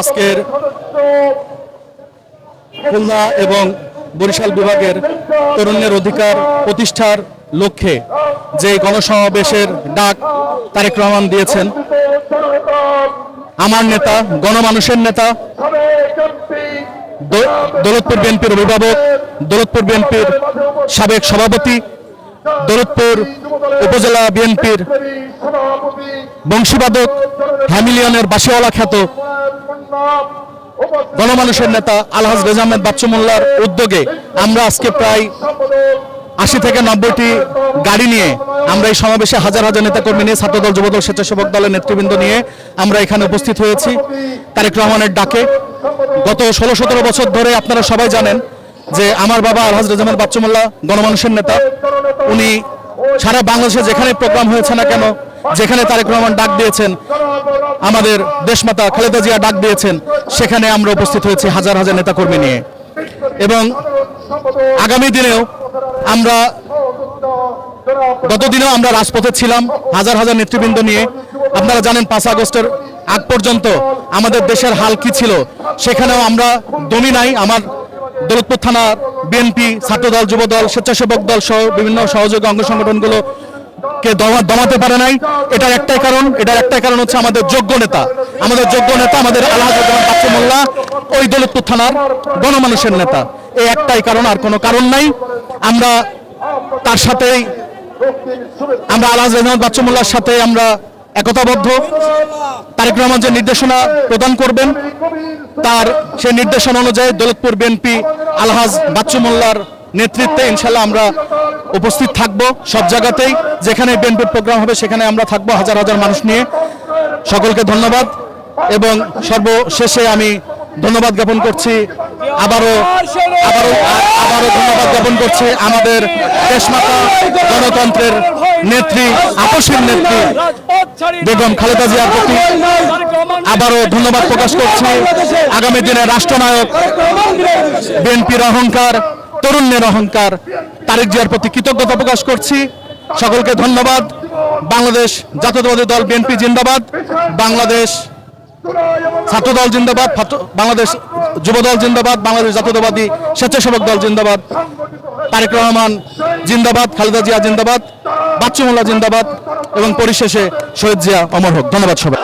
আজকের খুলনা এবং বরিশাল বিভাগের তরুণের অধিকার প্রতিষ্ঠার লক্ষ্যে যে গণসমাবেশের ডাক তারেক রহমান দিয়েছেন, আমার নেতা, গণমানুষের নেতা দৌলতপুর বিএনপির অভিভাবক, দৌলতপুর বিএনপির সাবেক সভাপতি দৌলতপুর উপজেলা বিএনপির বংশীবাদক হ্যামিলিয়নের বাসিওয়ালা খ্যাত গণমানুষের নেতা আলহাজ রেজা আহমেদ বাচ্চু মোল্লার উদ্যোগে আমরা আজকে প্রায় আশি থেকে নব্বইটি গাড়ি নিয়ে আমরা এই সমাবেশে হাজার হাজার নেতাকর্মী নিয়ে, ছাত্রদল, যুবদল, স্বেচ্ছাসেবক দলের নেতৃবৃন্দ নিয়ে আমরা এখানে উপস্থিত হয়েছি। তারেক রহমানের ডাকে গত ষোলো সতেরো বছর ধরে আপনারা সবাই জানেন যে আমার বাবা আলহাজ রেজামের বাচ্চু মোল্লা গণমানুষের নেতা, উনি সারা বাংলাদেশে যেখানে প্রোগ্রাম হয়েছে না কেন, যেখানে তারেক রহমান ডাক দিয়েছেন, আমাদের দেশমাতা খালেদা জিয়া ডাক দিয়েছেন, সেখানে আমরা উপস্থিত হয়েছি হাজার হাজার নেতাকর্মী নিয়ে। এবং আগামী দিনেও আমরা গতদিনেও আমরা রাজপথে ছিলাম, হাজার হাজার নেতৃবৃন্দ নিয়ে। আপনারা জানেন পাঁচ আগস্টের আগ পর্যন্ত আমাদের দেশের হাল কি ছিল, সেখানেও আমরা দমি নাই, আমার দৌলতপুর থানা বিএনপি ছাত্রদল, যুবদল, স্বেচ্ছাসেবক দল সহ বিভিন্ন সহযোগী অঙ্গ সংগঠনগুলো কে দমাতে পারে নাই। এটার একটাই কারণ, এটার একটাই কারণ হচ্ছে আমাদের যোগ্য নেতা। আমাদের যোগ্য নেতা আমাদের আল্লাহ মোল্লা, ওই দৌলতপুর থানার গণমানুষের নেতা। এই একটাই কারণ, আর কোনো কারণ নাই। আমরা তার সাথেই আমরা আল্লাহ রেজমান বাচ্চু মোল্লার সাথে আমরা একতাবদ্ধ। তারেক রহমান যে নির্দেশনা প্রদান করবেন, তার সেই নির্দেশনা অনুযায়ী দৌলতপুর বিএনপি আলহাজ বাচ্চু মোল্লার নেতৃত্বে ইনশাল্লাহ আমরা উপস্থিত থাকব সব জায়গাতেই। যেখানে বিএনপির প্রোগ্রাম হবে, সেখানে আমরা থাকব হাজার হাজার মানুষ নিয়ে। সকলকে ধন্যবাদ এবং সর্বশেষে আমি ধন্যবাদ জ্ঞাপন করছি। আবারও আবারও আবারও ধন্যবাদ জ্ঞাপন করছি আমাদের দেশমাতা গণতন্ত্রের নেত্রী আপসীর নেত্রী, বেগম খালেদা জিয়ার প্রতি আবারও ধন্যবাদ প্রকাশ করছি। আগামী দিনে রাষ্ট্রনায়ক, বিএনপির অহংকার, তরুণের অহংকার, তারেক জিয়ার প্রতি কৃতজ্ঞতা প্রকাশ করছি। সকলকে ধন্যবাদ। বাংলাদেশ জাতীয়তাবাদী দল বিএনপি জিন্দাবাদ। বাংলাদেশ ছাত্রদল জিন্দাবাদ, ছাত্র- বাংলাদেশ যুবদল জিন্দাবাদ, বাংলাদেশ জাতীয়তাবাদী স্বেচ্ছাসেবক দল জিন্দাবাদ। তারেক রহমান জিন্দাবাদ, খালেদা জিয়া জিন্দাবাদ বাচ্চু জিন্দাবাদ এবং পরিশেষে শহীদ জিয়া অমর হোক। ধন্যবাদ সবাই।